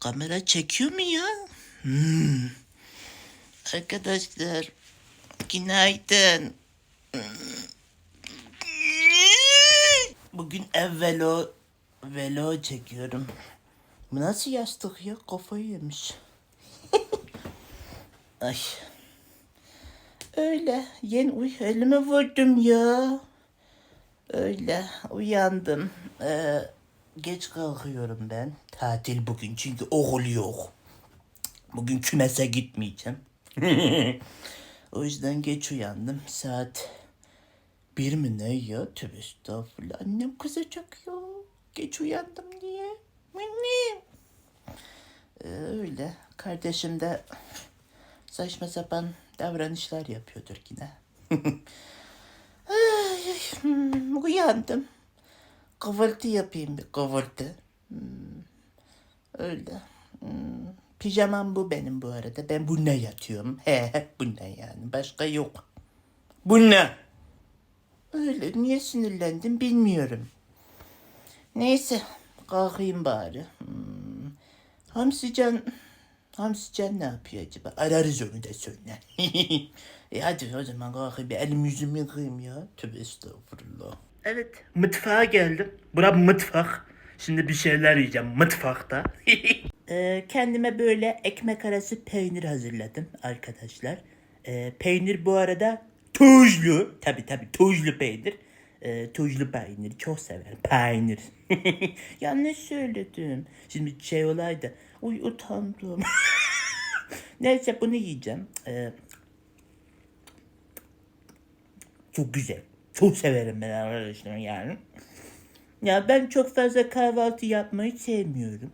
Kamera çekiyor mu ya? Hmm. Arkadaşlar günaydın. Bugün ev velo velo çekiyorum. Bu nasıl yastık ya? Kafayı yemiş. Ay. Öyle. Yeni uy elime vurdum ya. Öyle uyandım. Ee, geç kalkıyorum ben. Tatil bugün çünkü okul yok. Bugün kümese gitmeyeceğim. o yüzden geç uyandım. Saat bir mi ne ya? Tövbe estağfurullah. Annem kızacak ya. Geç uyandım diye. Annem. Ee, öyle. Kardeşim de saçma sapan davranışlar yapıyordur yine. Ay, hmm, uyandım. Kahvaltı yapayım bir kahvaltı. Hmm, öyle. Hmm, pijamam bu benim bu arada. Ben bununla yatıyorum. He he bununla yani. Başka yok. Bununla. Öyle. Niye sinirlendim bilmiyorum. Neyse. Kalkayım bari. Hmm. Hamsican... Hamsican ne yapıyor acaba? Ararız onu da sonra. e hadi o zaman kalkayım elim yüzümü yıkayayım ya. Tövbe estağfurullah. Evet mutfağa geldim. Bura mutfak. Şimdi bir şeyler yiyeceğim mutfakta. Ee, kendime böyle ekmek arası peynir hazırladım arkadaşlar. Ee, peynir bu arada tuzlu. Tabi tabi tuzlu peynir. Ee, tuzlu peynir çok severim. Peynir. Yanlış söyledim. Şimdi şey olaydı. Uy utandım. Neyse bunu yiyeceğim. Ee, çok güzel. Çok severim ben arkadaşlar yani. Ya ben çok fazla kahvaltı yapmayı sevmiyorum.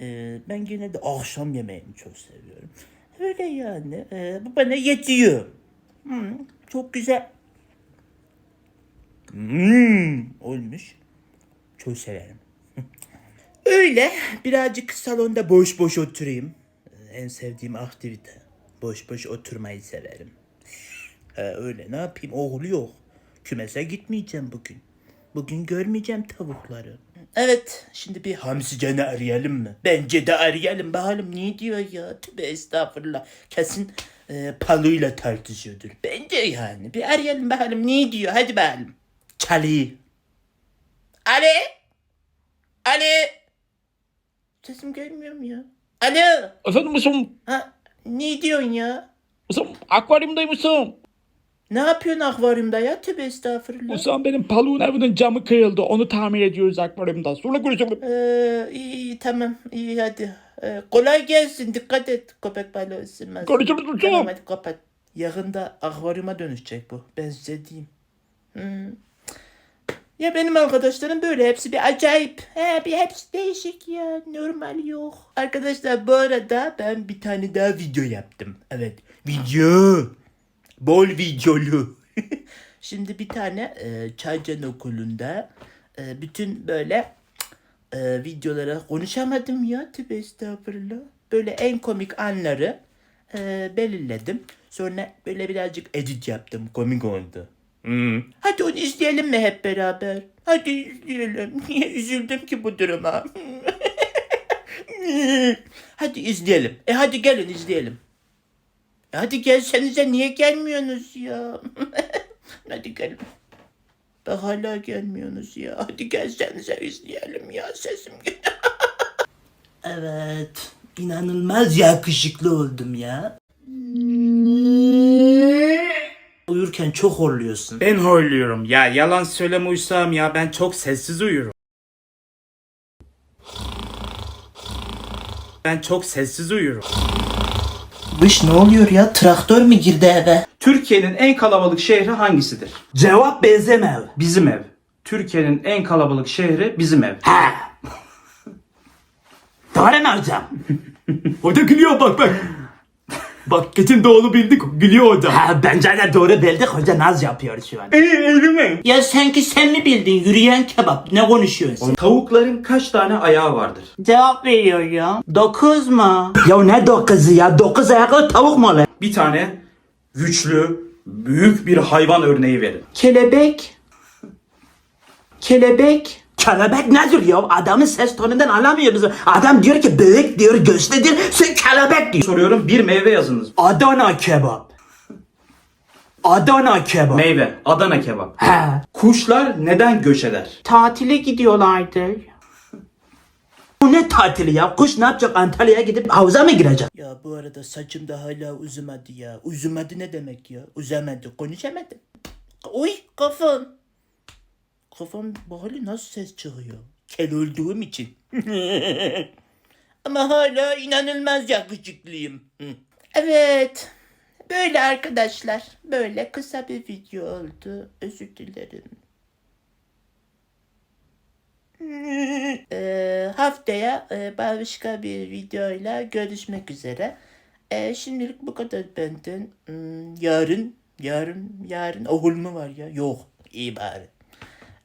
Ee, ben gene de akşam yemeğini çok seviyorum. Öyle yani. Ee, bu bana yetiyor. Hmm, çok güzel. Hmm, olmuş. Çok severim. Öyle birazcık salonda boş boş oturayım. Ee, En sevdiğim aktivite. Boş boş oturmayı severim. He öyle ne yapayım oğlu yok. Kümese gitmeyeceğim bugün. Bugün görmeyeceğim tavukları. Evet şimdi bir Hamsi Can'ı arayalım mı? Bence de arayalım bakalım ne diyor ya. Tövbe estağfurullah. Kesin e, Palu'yla tartışıyordur. Bence yani. Bir arayalım bakalım ne diyor hadi bakalım. Çalıyı. Ali. Ali. Sesim gelmiyor mu ya? Alo. Efendim Musum, Ha, ne diyorsun ya? Musum akvaryumdaymışsın. Ne yapıyorsun akvaryumda ya? Tövbe estağfurullah. Musum benim paluğun evinin camı kırıldı. Onu tamir ediyoruz akvaryumda. Sonra görüşelim. Ee, iyi, iyi tamam iyi hadi. Ee, kolay gelsin dikkat et köpek balığı ısınmaz. Görüşürüz Musum. Tamam hadi kapat. Yakında akvaryuma dönüşecek bu. Ben size diyeyim. Hmm. Ya benim arkadaşlarım böyle hepsi bir acayip. He, bir hepsi değişik ya. Normal yok. Arkadaşlar bu arada ben bir tane daha video yaptım. Evet. Video. Bol videolu. Şimdi bir tane e, Çaycan okulunda e, bütün böyle e, videolara konuşamadım ya. Tövbe estağfurullah. Böyle en komik anları e, belirledim. Sonra böyle birazcık edit yaptım. Komik oldu. Hmm. Hadi onu izleyelim mi hep beraber? Hadi izleyelim. Niye üzüldüm ki bu duruma? hadi izleyelim. E hadi gelin izleyelim. Hadi gelsenize niye gelmiyorsunuz ya? hadi gelin. Bak hala gelmiyorsunuz ya. Hadi gelsenize izleyelim ya sesim evet. inanılmaz yakışıklı oldum ya. Uyurken çok horluyorsun. Ben horluyorum. Ya yalan söyleme uysam ya ben çok sessiz uyurum. Ben çok sessiz uyurum. Vış ne oluyor ya? Traktör mü girdi eve? Türkiye'nin en kalabalık şehri hangisidir? Cevap benzemev. Bizim ev. Türkiye'nin en kalabalık şehri bizim ev. Ha. Doğru mu hocam? Hoca gülüyor bak bak. Bak geçen doğru bildik gülüyor hoca. Ha, bence de doğru bildik. Hoca naz yapıyor şu an. öyle mi? Ya sanki sen mi bildin? Yürüyen kebap. Ne konuşuyorsun sen? Tavukların kaç tane ayağı vardır? Cevap veriyor ya. Dokuz mu? ya ne dokuzu ya? Dokuz ayaklı tavuk mu lan? Bir tane güçlü, büyük bir hayvan örneği verin. Kelebek. Kelebek. Kelebek nedir ya? Adamın ses tonundan anlamıyoruz. Adam diyor ki büyük diyor, göçlüdür. Sen kelebek diyor. Soruyorum bir meyve yazınız. Adana kebap. Adana kebap. Meyve. Adana kebap. He. Kuşlar neden göç eder? Tatile gidiyorlardı. Bu ne tatili ya? Kuş ne yapacak? Antalya'ya gidip havuza mı girecek? Ya bu arada saçım da hala uzumadı ya. Uzumadı ne demek ya? Uzamadı. Konuşamadım. Oy kafam. Kafam böyle nasıl ses çıkıyor? Kel olduğum için. Ama hala inanılmaz yakışıklıyım. Evet. Böyle arkadaşlar. Böyle kısa bir video oldu. Özür dilerim. Ee, haftaya e, başka bir videoyla görüşmek üzere. Ee, şimdilik bu kadar benden. Hmm, yarın, yarın, yarın okul mu var ya? Yok, iyi bari.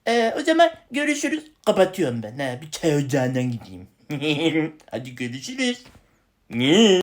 Ee, o zaman görüşürüz. Kapatıyorum ben. Ha, bir çay ocağından gideyim. Hadi görüşürüz.